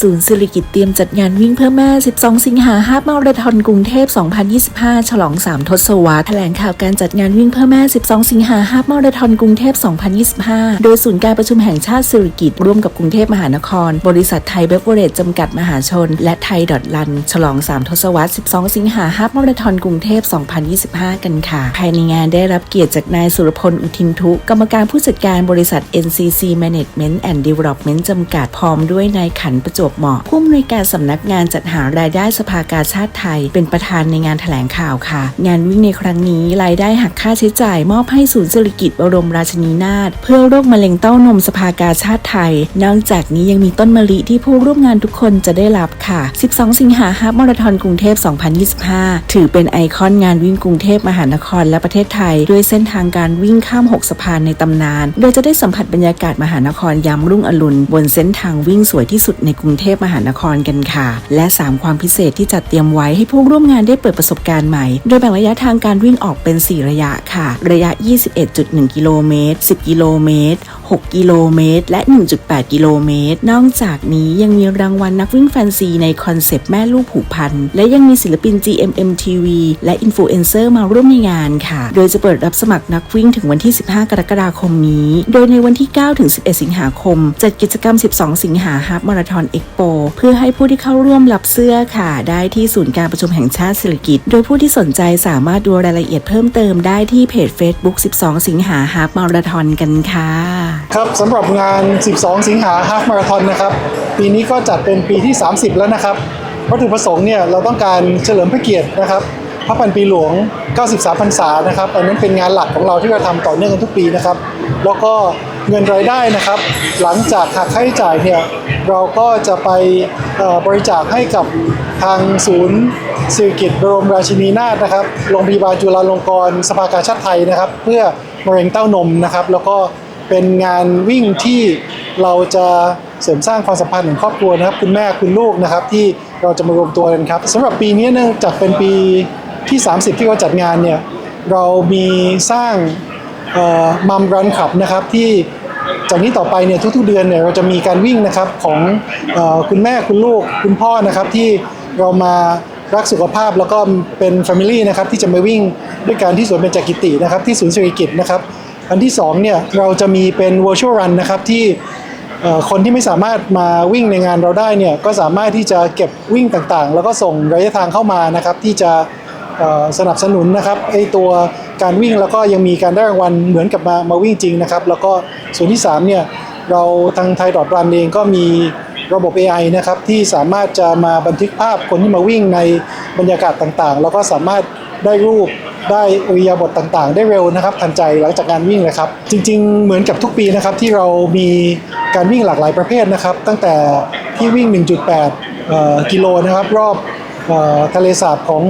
ศูนย์สิริกิตเตรียมจัดงานวิ่งเพื่อแม่ 12 สิงหาฮาฟมาราธอนกรุงเทพ 2025 ฉลอง 3 ทศวรรษ แถลงข่าวการจัดงานวิ่งเพื่อแม่ 12 สิงหาฮาฟมาราธอนกรุงเทพ 2025 โดยศูนย์การประชุมแห่งชาติสิริกิตร่วมกับกรุงเทพมหานคร บริษัทไทยเบเวอเรจจำกัดมหาชน และไทยดอทลัน ฉลอง 3 ทศวรรษ 12 สิงหาฮาฟมาราธอนกรุงเทพ 2025 กันค่ะ ภายในงานได้รับเกียรติจากนายสุรพล อุทินทุกรรมการผู้จัดการบริษัท NCC Management and Development จำกัดพร้อมด้วยนายขันประจวบเหมาะผู้อำนวยการสำนักงานจัดหารายได้สภากาชาติไทย เป็นประธานในงานแถลงข่าวค่ะ งานวิ่งในครั้งนี้รายได้หักค่าใช้จ่ายมอบให้ศูนย์สิริกิตบรมราชินีนาถเพื่อโรคมะเร็งเต้านมสภากาชาติไทย นอกจากนี้ยังมีต้นมะลิที่ผู้ร่วมงานทุกคนจะได้รับค่ะ 12 สิงหาฮาล์ฟมาราธอนกรุงเทพ 2025 ถือเป็นไอคอนงานวิ่งกรุงเทพมหานครและประเทศไทย ด้วยเส้นทางการวิ่งข้าม 6 สะพานในตำนาน โดยจะได้สัมผัสบรรยากาศมหานครยามรุ่งอรุณบนเส้นทางวิ่งสวยที่สุดในกรุงเทพมหานครกันค่ะ และ 3 ความพิเศษที่จัดเตรียมไว้ให้ผู้ร่วมงานได้เปิดประสบการณ์ใหม่ โดยแบ่งระยะทางการวิ่งออกเป็น 4 ระยะค่ะ ระยะ 21.1 กิโลเมตร 10 กิโลเมตร 6 กิโลเมตร และ 1.8 กิโลเมตร นอกจากนี้ยังมีรางวัลนักวิ่งแฟนซีในคอนเซปต์แม่ลูกผูกพัน และยังมีศิลปิน GMM TV และอินฟลูเอนเซอร์มาร่วมในงานค่ะ โดยจะเปิดรับสมัครนักวิ่งถึงวันที่ 15 กรกฎาคมนี้ โดยในวันที่ 9 ถึง 11 สิงหาคม จัดกิจกรรม 12 สิงหาฮาล์ฟมาราธอนเอ็กโปเพื่อให้ผู้ที่เข้าร่วมรับเสื้อค่ะ ได้ที่ศูนย์การประชุมแห่งชาติสิริกิตโดยผู้ที่สนใจสามารถดูรายละเอียดเพิ่มเติมได้ที่เพจ Facebook 12 สิงหาฮาล์ฟมาราธอนกันค่ะครับสำหรับงาน 12 สิงหาฮาฟมาราธอนนะครับ ปีนี้ก็จัดเป็นปีที่ 30 แล้วนะครับ วัตถุประสงค์เนี่ยเราต้องการเฉลิมพระเกียรตินะครับ พระพันปีหลวง 93พรรษานะครับอันนั้นเป็นงานหลักของเราที่เราทำต่อเนื่องกันทุกปีนะครับ แล้วก็เงินรายได้นะครับ หลังจากหักค่าใช้จ่ายเนี่ยเราก็จะไปบริจาคให้กับทางศูนย์สิริกิตบรมราชินีนาถนะครับโรงพยาบาลจุฬาลงกรณ์สภากาชาติไทยนะครับ เพื่อมะเร็งเต้านมนะครับ แล้วก็ เป็นงานวิ่งที่เราจะเสริมสร้างความสัมพันธ์ของครอบครัวนะครับ คุณแม่คุณลูกนะครับ ที่เราจะมารวมตัวกันครับสำหรับปีนี้เนื่องจากเป็นปีที่ 30 ที่เราจัดงานเนี่ยเรามีสร้างมัมรันขับนะครับที่จากนี้ต่อไปเนี่ยทุก ๆ เดือนเนี่ยเราจะมีการวิ่งนะครับของอคุณแม่คุณลูกคุณพ่อนะครับที่เรามารักสุขภาพแล้วก็เป็น Family นะครับที่จะมาวิ่งด้วยกันที่สวนเบญจกิตินะครับที่ศูนย์เศรษฐกิจนะครับ อันที่2เนี่ยเราจะมีเป็น virtual run นะครับที่คนที่ไม่สามารถมาวิ่งในงานเราได้เนี่ยก็สามารถที่จะเก็บวิ่งต่างๆ แล้วก็ส่งระยะทางเข้ามานะครับที่จะสนับสนุนนะครับไอตัวการวิ่งแล้วก็ยังมีการได้รางวัลเหมือนกับมามาวิ่งจริงนะครับ แล้วก็ส่วนที่3เนี่ยเราทางไทยดอทรันเองก็มีระบบ AI นะครับที่สามารถจะมาบันทึกภาพคนที่มาวิ่งในบรรยากาศต่างๆ แล้วก็สามารถได้รูป ได้อริยาบทต่างๆ ได้เร็วนะครับทันใจหลังจากการวิ่งเลยครับ จริง ๆ เหมือนกับทุกปีนะครับที่เรามีการวิ่งหลากหลายประเภทนะครับ ตั้งแต่ที่วิ่ง 1.8 กิโลนะครับ รอบทะเลสาบของ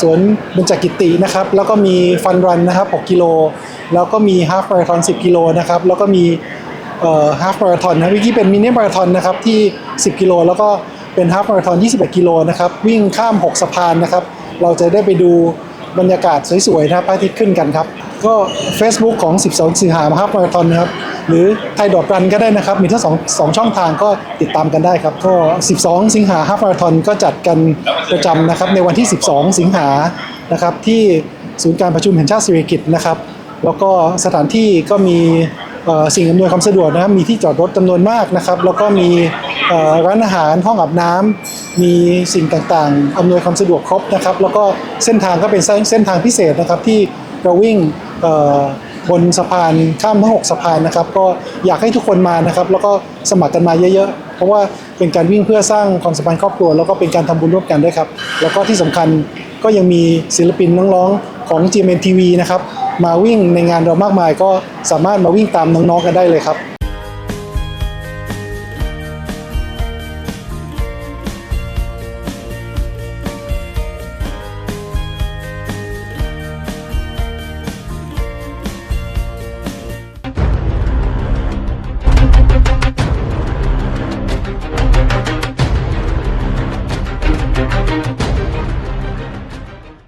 สวนเบญจกิตินะครับ แล้วก็มีฟันรันนะครับ 6 กิโล แล้วก็มีฮาฟมาราธอน 10 กิโลนะครับ แล้วก็มีฮาฟมาราธอนนะวิกี้เป็นมินิมาราธอนนะครับที่ 10 กิโล แล้วก็เป็นฮาฟมาราธอน 21 กิโลนะครับ วิ่งข้าม 6 สะพานนะครับ เราจะได้ไปดู บรรยากาศสวยๆนะพระอาทิตย์ขึ้นกันครับ ก็ Facebook ของ 12 สิงหาคมมาราธอนนะครับ หรือไทยดอทรันก็ได้นะครับ มีทั้งสองสองช่องทางก็ติดตามกันได้ครับ ก็ 12 สิงหาฮาฟมาราธอนก็จัดกันประจำนะครับในวันที่ 12 สิงหานะครับที่ศูนย์การประชุมแห่งชาติสิริกิตนะครับ แล้วก็สถานที่ก็มีสิ่งอำนวยความสะดวกนะครับมีที่จอดรถจำนวนมากนะครับ แล้วก็มี ร้านอาหารห้องอาบน้ำมีสิ่งต่างๆอำนวยความสะดวกครบนะครับ แล้วก็เส้นทางก็เป็นเส้นทางพิเศษนะครับที่เราวิ่งบนสะพานข้ามทั้งหกสะพานนะครับ ก็อยากให้ทุกคนมานะครับ แล้วก็สมัครกันมาเยอะๆ เพราะว่าเป็นการวิ่งเพื่อสร้างความสัมพันธ์ครอบครัว แล้วก็เป็นการทำบุญร่วมกันด้วยครับ แล้วก็ที่สำคัญก็ยังมีศิลปินน้องๆของ GMM TV นะครับมาวิ่งในงานเรามากมาย ก็สามารถมาวิ่งตามน้องๆกันได้เลยครับ